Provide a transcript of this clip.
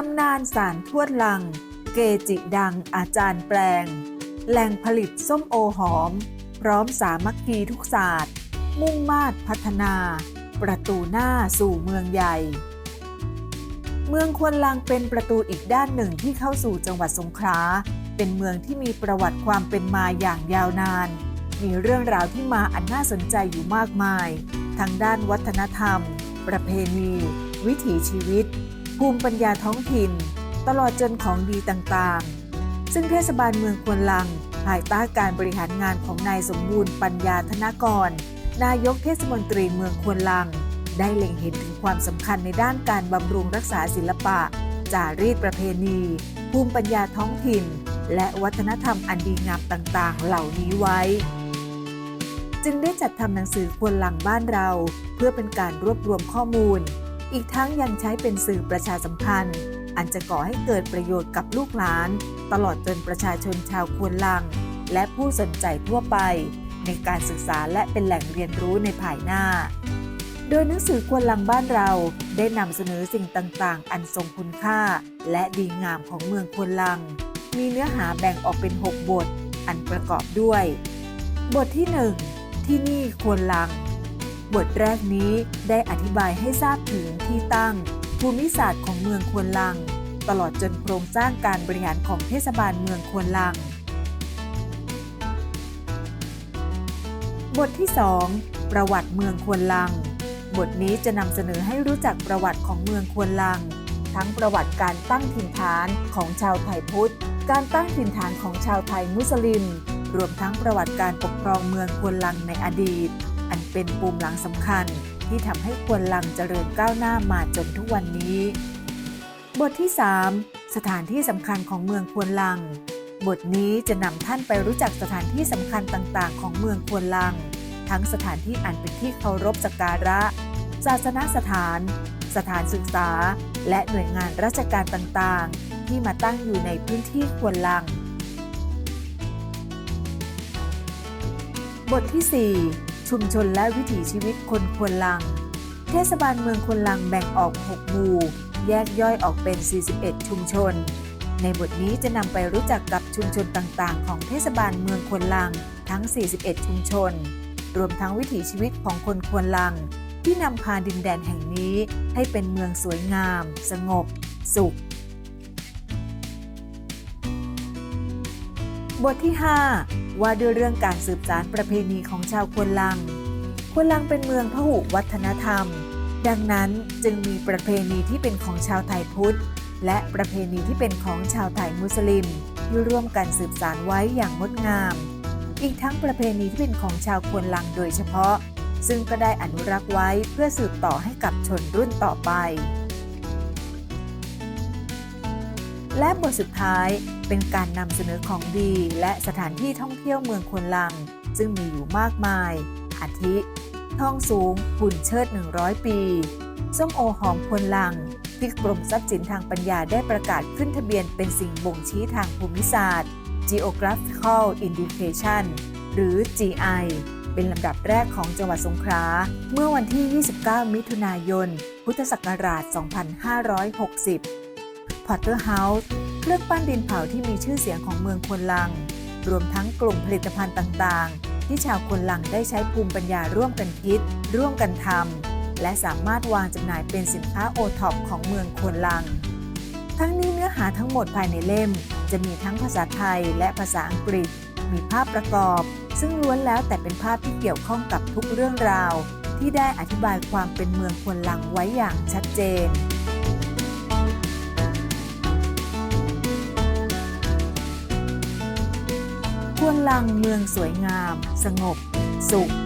ตำนานสารทวดลัง เกจิดังอาจารย์แปลง แหล่งผลิตส้มโอหอม พร้อมสามัคคีทุกศาสตร์ มุ่งมาตรพัฒนา ประตูหน้าสู่เมืองใหญ่ เมืองควนลังเป็นประตูอีกด้านหนึ่งที่เข้าสู่จังหวัดสงขลา เป็นเมืองที่มีประวัติความเป็นมาอย่างยาวนาน มีเรื่องราวที่มาอันน่าสนใจอยู่มากมาย ทั้งด้านวัฒนธรรม ประเพณี วิถีชีวิต ภูมิปัญญาท้องถิ่น ตลอดจนของดีต่างๆ ซึ่งเทศบาลเมืองควนลัง ภายใต้การบริหารงานของนายสมบูรณ์ปัญญาธนกร นายกเทศมนตรีเมืองควนลัง ได้เล็งเห็นถึงความสำคัญในด้านการบำรุงรักษาศิลปะ จารีตประเพณี ภูมิปัญญาท้องถิ่น และวัฒนธรรมอันดีงามต่างๆ เหล่านี้ไว้ จึงได้จัดทำหนังสือควนลังบ้านเรา เพื่อเป็นการรวบรวมข้อมูล อีกทั้งยังใช้เป็นสื่อประชาสัมพันธ์ อันจะก่อให้เกิดประโยชน์กับลูกหลาน ตลอดจนประชาชนชาวควนลัง และผู้สนใจทั่วไป ในการศึกษาและเป็นแหล่งเรียนรู้ในภายหน้า โดยหนังสือควนลังบ้านเราได้นำเสนอสิ่งต่างๆ อันทรงคุณค่า และดีงามของเมืองควนลัง มีเนื้อหาแบ่งออกเป็น 6 บท อันประกอบด้วย บทที่ 1 ที่นี่ควนลัง บทแรกนี้ได้อธิบายให้ทราบถึงที่ตั้ง ภูมิศาสตร์ของเมืองควนลัง ตลอดจนโครงสร้างการบริหารของเทศบาลเมืองควนลัง บทที่ 2 ประวัติเมืองควนลัง บทนี้จะนำเสนอให้รู้จักประวัติของเมืองควนลัง ทั้งประวัติการตั้งถิ่นฐานของชาวไทยพุทธ การตั้งถิ่นฐานของชาวไทยมุสลิม รวมทั้งประวัติการปกครองเมืองควนลังในอดีต อันเป็นปูมหลังสำคัญที่ทำให้ควนลังเจริญก้าวหน้ามาจนทุกวันนี้ บทที่ 3 สถานที่สำคัญของเมืองควนลัง บทนี้จะนำท่านไปรู้จักสถานที่สำคัญต่างๆ ของเมืองควนลัง ทั้งสถานที่อันเป็นที่เคารพสักการะ ศาสนสถาน สถานศึกษา และหน่วยงานราชการต่างๆ ที่มาตั้งอยู่ในพื้นที่ควนลัง บทที่ 4 ชุมชนและวิถีชีวิตคนควนลัง เทศบาลเมืองควนลังแบ่งออก 6 หมู่ แยกย่อยออกเป็น 41 ชุมชน ในบทนี้จะนำไปรู้จักกับชุมชนต่างๆ ของเทศบาลเมืองควนลังทั้ง 41 ชุมชน รวมทั้งวิถีชีวิตของคนควนลัง ที่นำพาดินแดนแห่งนี้ให้เป็นเมืองสวยงาม สงบ สุข บทที่ 5 ว่าด้วยเรื่องการสืบสารประเพณีของชาวควนลัง ควนลังเป็นเมืองพหุวัฒนธรรม ดังนั้นจึงมีประเพณีที่เป็นของชาวไทยพุทธ และประเพณีที่เป็นของชาวไทยมุสลิมที่ร่วมกันสืบสารไว้อย่างงดงาม อีกทั้งประเพณีที่เป็นของชาวควนลังโดยเฉพาะ ซึ่งก็ได้อนุรักษ์ไว้เพื่อสืบต่อให้กับชนรุ่นต่อไป และบทสุดท้ายเป็นการนำเสนอของดี และสถานที่ท่องเที่ยวเมืองควนลัง ซึ่งมีอยู่มากมาย อาทิ ท่องสูงหุ่นเชิด 100 ปี ส้มโอหอมควนลัง ที่กรมทรัพย์สินทางปัญญาได้ประกาศขึ้นทะเบียนเป็นสิ่งบ่งชี้ทางภูมิศาสตร์ Geographical Indication หรือ GI เป็นลำดับแรกของจังหวัดสงขลา เมื่อวันที่ 29 มิถุนายน พุทธศักราช 2560 Potter House เครื่องปั้นดินเผาที่มีชื่อเสียงของเมืองควนลัง รวมทั้งกลุ่มผลิตภัณฑ์ต่างๆ ที่ชาวควนลังได้ใช้ภูมิปัญญาร่วมกันคิด ร่วมกันทำและสามารถวางจำหน่ายเป็นสินค้าโอท็อปของเมืองควนลัง ทั้งนี้เนื้อหาทั้งหมดภายในเล่ม จะมีทั้งภาษาไทยและภาษาอังกฤษ มีภาพประกอบ ซึ่งล้วนแล้วแต่เป็นภาพที่เกี่ยวข้องกับทุกเรื่องราว ที่ได้อธิบายความเป็นเมืองควนลังไว้อย่างชัดเจน วนลังเมืองสวยงาม สงบ สุข